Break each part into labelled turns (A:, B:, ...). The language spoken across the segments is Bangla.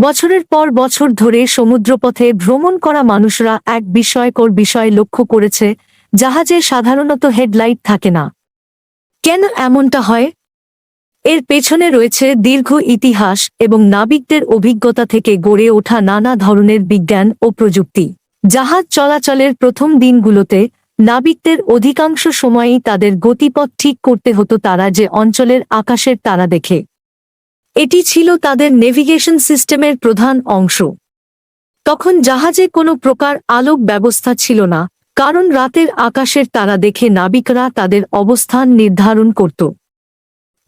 A: বছরের পর বছর ধরে সমুদ্রপথে ভ্রমণ করা মানুষরা এক বিষয়কর বিষয় লক্ষ্য করেছে, জাহাজে সাধারণত হেডলাইট থাকে না। কেন এমনটা হয়? এর পেছনে রয়েছে দীর্ঘ ইতিহাস এবং নাবিকদের অভিজ্ঞতা থেকে গড়ে ওঠা নানা ধরনের বিজ্ঞান ও প্রযুক্তি। জাহাজ চলাচলের প্রথম দিনগুলোতে নাবিকদের অধিকাংশ সময়ই তাদের গতিপথ ঠিক করতে হতো তারা যে অঞ্চলের আকাশের তারা দেখে। এটি ছিল তাদের নেভিগেশন সিস্টেমের প্রধান অংশ। তখন জাহাজে কোনো প্রকার আলোক ব্যবস্থা ছিল না, কারণ রাতের আকাশের তারা দেখে নাবিকরা তাদের অবস্থান নির্ধারণ করত।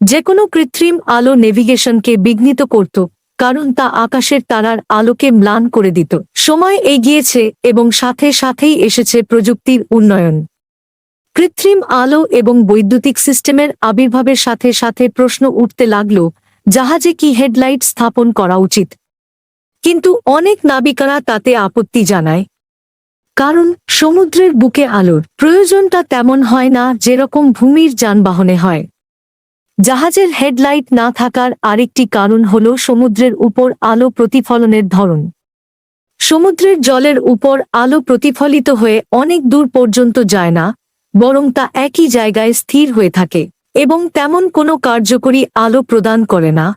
A: যে কোনো কৃত্রিম আলো নেভিগেশনকে বিঘ্নিত করত, কারণ তা আকাশের তারার আলোকে ম্লান করে দিত। সময় এগিয়েছে এবং সাথে সাথেই এসেছে প্রযুক্তির উন্নয়ন। কৃত্রিম আলো এবং বৈদ্যুতিক সিস্টেমের আবির্ভাবের সাথে সাথে প্রশ্ন উঠতে লাগল জাহাজে কি হেডলাইট স্থাপন করা উচিত? কিন্তু অনেক নাবিকারা তাতে আপত্তি জানায়। কারণ সমুদ্রের বুকে আলোর প্রয়োজনটা তেমন হয় না যেরকম ভূমির যানবাহনে হয়। জাহাজের হেডলাইট না থাকার আরেকটি কারণ হল সমুদ্রের উপর আলো প্রতিফলনের ধরন। সমুদ্রের জলের উপর আলো প্রতিফলিত হয়ে অনেক দূর পর্যন্ত যায় না, বরং তা একই জায়গায় স্থির হয়ে থাকে। এবং তেমন কোনো কার্যকরী আলো প্রদান করে না।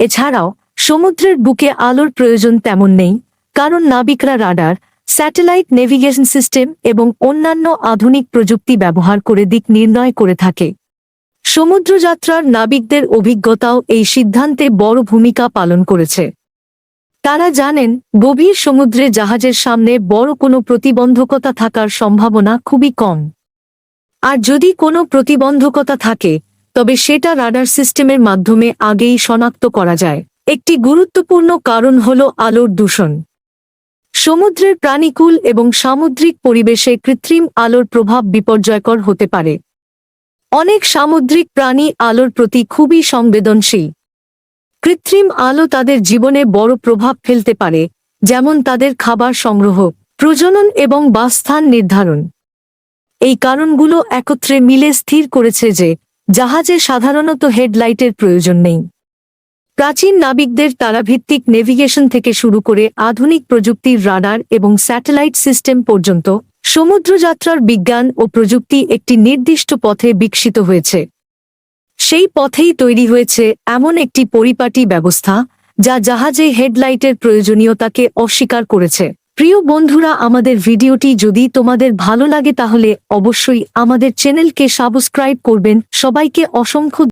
A: এছাড়াও, সমুদ্রের বুকে আলোর প্রয়োজন তেমন নেই, কারণ নাবিকরা রাডার, স্যাটেলাইট নেভিগেশন সিস্টেম এবং অন্যান্য আধুনিক প্রযুক্তি ব্যবহার করে দিক নির্ণয় করে থাকে। সমুদ্রযাত্রার নাবিকদের অভিজ্ঞতাও এই সিদ্ধান্তে বড় ভূমিকা পালন করেছে। তারা জানেন, গভীর সমুদ্রে জাহাজের সামনে বড় কোনো প্রতিবন্ধকতা থাকার সম্ভাবনা খুবই কম। আর যদি কোনো প্রতিবন্ধকতা থাকে, তবে সেটা রাডার সিস্টেমের মাধ্যমে আগেই শনাক্ত করা যায়। একটি গুরুত্বপূর্ণ কারণ হল আলোর দূষণ। সমুদ্রের প্রাণীকুল এবং সামুদ্রিক পরিবেশে কৃত্রিম আলোর প্রভাব বিপর্যয়কর হতে পারে। অনেক সামুদ্রিক প্রাণী আলোর প্রতি খুবই সংবেদনশীল। কৃত্রিম আলো তাদের জীবনে বড় প্রভাব ফেলতে পারে, যেমন তাদের খাবার সংগ্রহ, প্রজনন এবং বাসস্থান নির্ধারণ। এই কারণগুলো একত্রে মিলে স্থির করেছে যে জাহাজে সাধারণত হেডলাইটের প্রয়োজন নেই। প্রাচীন নাবিকদের তারাভিত্তিক নেভিগেশন থেকে শুরু করে আধুনিক প্রযুক্তির রাডার এবং স্যাটেলাইট সিস্টেম পর্যন্ত সমুদ্রযাত্রার বিজ্ঞান ও প্রযুক্তি একটি নির্দিষ্ট পথে বিকশিত হয়েছে। সেই পথেই তৈরি হয়েছে এমন একটি পরিপাটি ব্যবস্থা যা জাহাজে হেডলাইটের প্রয়োজনীয়তাকে অস্বীকার করেছে। প্রিয় বন্ধুরা, আমাদের ভিডিওটি যদি তোমাদের ভালো লাগে তাহলে অবশ্যই আমাদের চ্যানেলকে সাবস্ক্রাইব করবেন। সবাইকে অসংখ্য